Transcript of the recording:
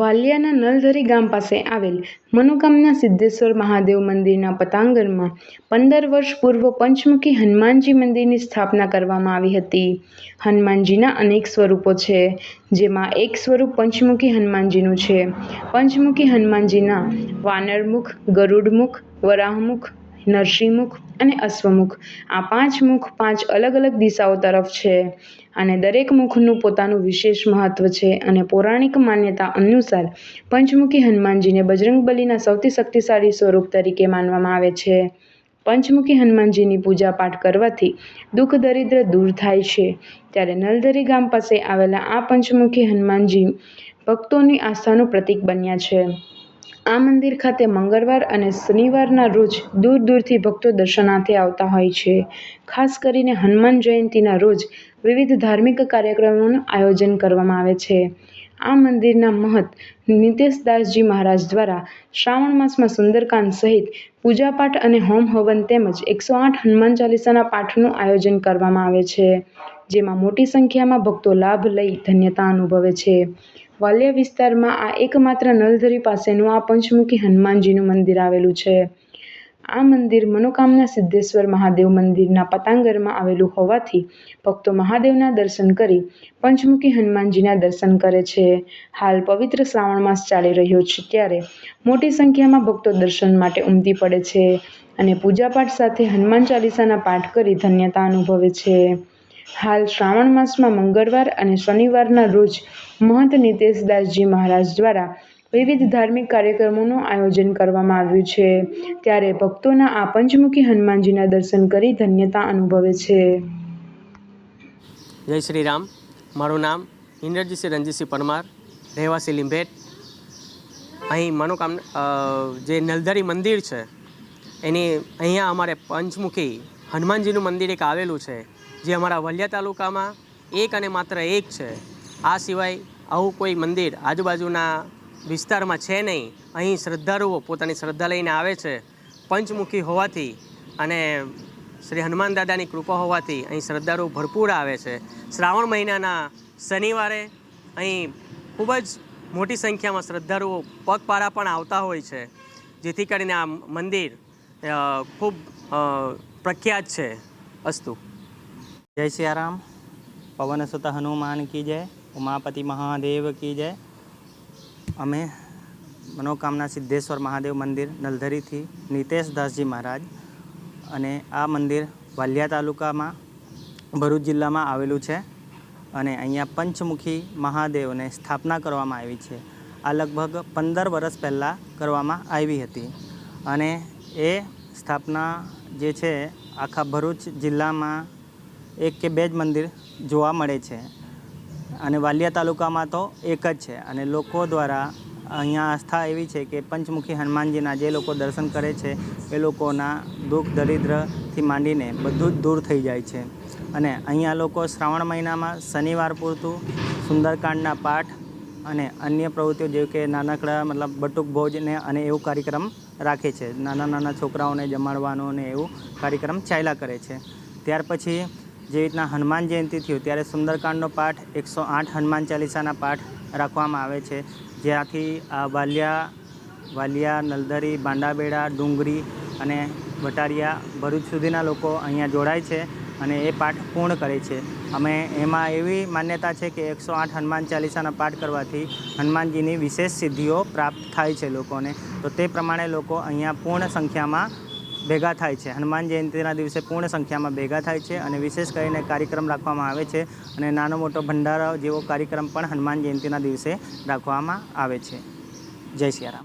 વાલિયાના નલધરી ગામ પાસે આવેલ મનોકામના સિદ્ધેશ્વર મહાદેવ મંદિરના પતાંગણમાં પંદર વર્ષ પૂર્વ પંચમુખી હનુમાનજી મંદિરની સ્થાપના કરવામાં આવી હતી. હનુમાનજીના અનેક સ્વરૂપો છે, જેમાં એક સ્વરૂપ પંચમુખી હનુમાનજીનું છે. પંચમુખી હનુમાનજીના વાનરમુખ, ગરુડમુખ, વરાહમુખ નરસિંહમુખ અને અશ્વમુખ આ પાંચ મુખ પાંચ અલગ અલગ દિશાઓ તરફ છે અને દરેક મુખનું પોતાનું વિશેષ મહત્વ છે અને પૌરાણિક માન્યતા અનુસાર પંચમુખી હનુમાનજીને બજરંગબલીના સૌથી શક્તિશાળી સ્વરૂપ તરીકે માનવામાં આવે છે. પંચમુખી હનુમાનજીની પૂજા પાઠ કરવાથી દુઃખ દરિદ્ર દૂર થાય છે. ત્યારે નલધરી ગામ પાસે આવેલા આ પંચમુખી હનુમાનજી ભક્તોની આસ્થાનું પ્રતીક બન્યા છે. આ મંદિર ખાતે મંગળવાર અને શનિવારના રોજ દૂર દૂરથી ભક્તો દર્શનાર્થે આવતા હોય છે. ખાસ કરીને હનુમાન જયંતીના રોજ વિવિધ ધાર્મિક કાર્યક્રમોનું આયોજન કરવામાં આવે છે. આ મંદિરના મહંત નિતેશદાસજી મહારાજ દ્વારા શ્રાવણ માસમાં સુંદરકાંડ સહિત પૂજાપાઠ અને હોમ હવન તેમજ એકસો આઠ હનુમાન ચાલીસાના પાઠનું આયોજન કરવામાં આવે છે, જેમાં મોટી સંખ્યામાં ભક્તો લાભ લઈ ધન્યતા અનુભવે છે. વાલિયા વિસ્તારમાં આ એકમાત્ર નલધરી પાસેનું આ પંચમુખી હનુમાનજીનું મંદિર આવેલું છે. આ મંદિર મનોકામના સિદ્ધેશ્વર મહાદેવ મંદિરના પતાંગરમાં આવેલું હોવાથી ભક્તો મહાદેવના દર્શન કરી પંચમુખી હનુમાનજીના દર્શન કરે છે. હાલ પવિત્ર શ્રાવણ માસ ચાલી રહ્યો છે ત્યારે મોટી સંખ્યામાં ભક્તો દર્શન માટે ઉમટી પડે છે અને પૂજાપાઠ સાથે હનુમાન ચાલીસાના પાઠ કરી ધન્યતા અનુભવે છે. હાલ શ્રાવણ માસમાં મંગળવાર અને શનિવારના રોજ મહંત નિતેશદાસજી મહારાજ દ્વારા વિવિધ ધાર્મિક કાર્યક્રમોનું આયોજન કરવામાં આવ્યું છે. ત્યારે ભક્તોના આ પંચમુખી હનુમાનજીના દર્શન કરી ધન્યતા અનુભવે છે. જય શ્રી રામ મારું નામ ઇન્દ્રજીતસિંહ રણજીતસિંહ પરમાર, રહેવાસી લીંભેટ. અહીં મનોકામના જે નલધરી મંદિર છે, એની અહીંયા અમારે પંચમુખી હનુમાનજીનું મંદિર એક આવેલું છે. જે અમારા વલિયા તાલુકામાં એક અને માત્ર એક છે. આ સિવાય આવું કોઈ મંદિર આજુબાજુના વિસ્તારમાં છે નહીં. અહીં શ્રદ્ધાળુઓ પોતાની શ્રદ્ધા લઈને આવે છે પંચમુખી હોવાથી અને શ્રી હનુમાન દાદાની કૃપા હોવાથી અહીં શ્રદ્ધાળુ ભરપૂર આવે છે. શ્રાવણ મહિનાના શનિવારે અહીં ખૂબ જ મોટી સંખ્યામાં શ્રદ્ધાળુઓ પગપાળા પણ આવતા હોય છે, જેથી કરીને આ મંદિર ખૂબ પ્રખ્યાત છે અસ્તુ. જય સિયારામ પવન સુત હનુમાન કી જય, ઉમાપતિ મહાદેવ કી જય. અમે મનોકામના સિદ્ધેશ્વર મહાદેવ મંદિર નલધરીથી નિતેશ દાસજી મહારાજ અને આ મંદિર વાલિયા તાલુકામાં ભરૂચ જિલ્લામાં આવેલું છે અને અહીંયા પંચમુખી મહાદેવને સ્થાપના કરવામાં આવી છે. આ લગભગ પંદર વર્ષ પહેલાં કરવામાં આવી હતી અને એ સ્થાપના જે છે આખા ભરૂચ જિલ્લામાં એક કે બે જ મંદિર જોવા મળે છે. અને વાલિયા તાલુકામાં તો એક જ છે. અને લોકો દ્વારા અહીંયા આસ્થા એવી છે કે પંચમુખી હનુમાનજીના જે લોકો દર્શન કરે છે, એ લોકોના દુઃખ દરિદ્રથી માંડીને બધું જ દૂર થઈ જાય છે. અને અહીંયા લોકો શ્રાવણ મહિનામાં શનિવાર પૂરતું સુંદરકાંડના પાઠ અને અન્ય પ્રવૃત્તિઓ જેવી કે નાનકડા મતલબ બટુક ભોજને અને એવું કાર્યક્રમ રાખે છે. નાના નાના છોકરાઓને જમાડવાનો ને એવું કાર્યક્રમ ચાલ્યા કરે છે. ત્યાર પછી જે રીતના હનુમાન જયંતિ થયું ત્યારે સુંદરકાંડનો પાઠ એકસો આઠ હનુમાન ચાલીસાના પાઠ રાખવામાં આવે છે. જ્યાંથી આ વાલિયા વાલિયા નલધરી બાંડાબેડા, ડુંગરી અને વટારિયા ભરૂચ સુધીના લોકો અહીંયા જોડાય છે અને એ પાઠ પૂર્ણ કરે છે. અમે એમાં એવી માન્યતા છે કે એકસો આઠ હનુમાન ચાલીસાના પાઠ કરવાથી હનુમાનજીની વિશેષ સિદ્ધિઓ પ્રાપ્ત થાય છે લોકોને. તો તે પ્રમાણે લોકો અહીંયા પૂર્ણ સંખ્યામાં ભેગા થાય છે. હનુમાન જયંતિના દિવસે પૂર્ણ સંખ્યામાં ભેગા થાય છે અને વિશેષ કરીને કાર્યક્રમ રાખવામાં આવે છે અને નાનો મોટો ભંડારો જેવો કાર્યક્રમ પણ હનુમાન જયંતિના દિવસે રાખવામાં આવે છે. જય સિયારામ.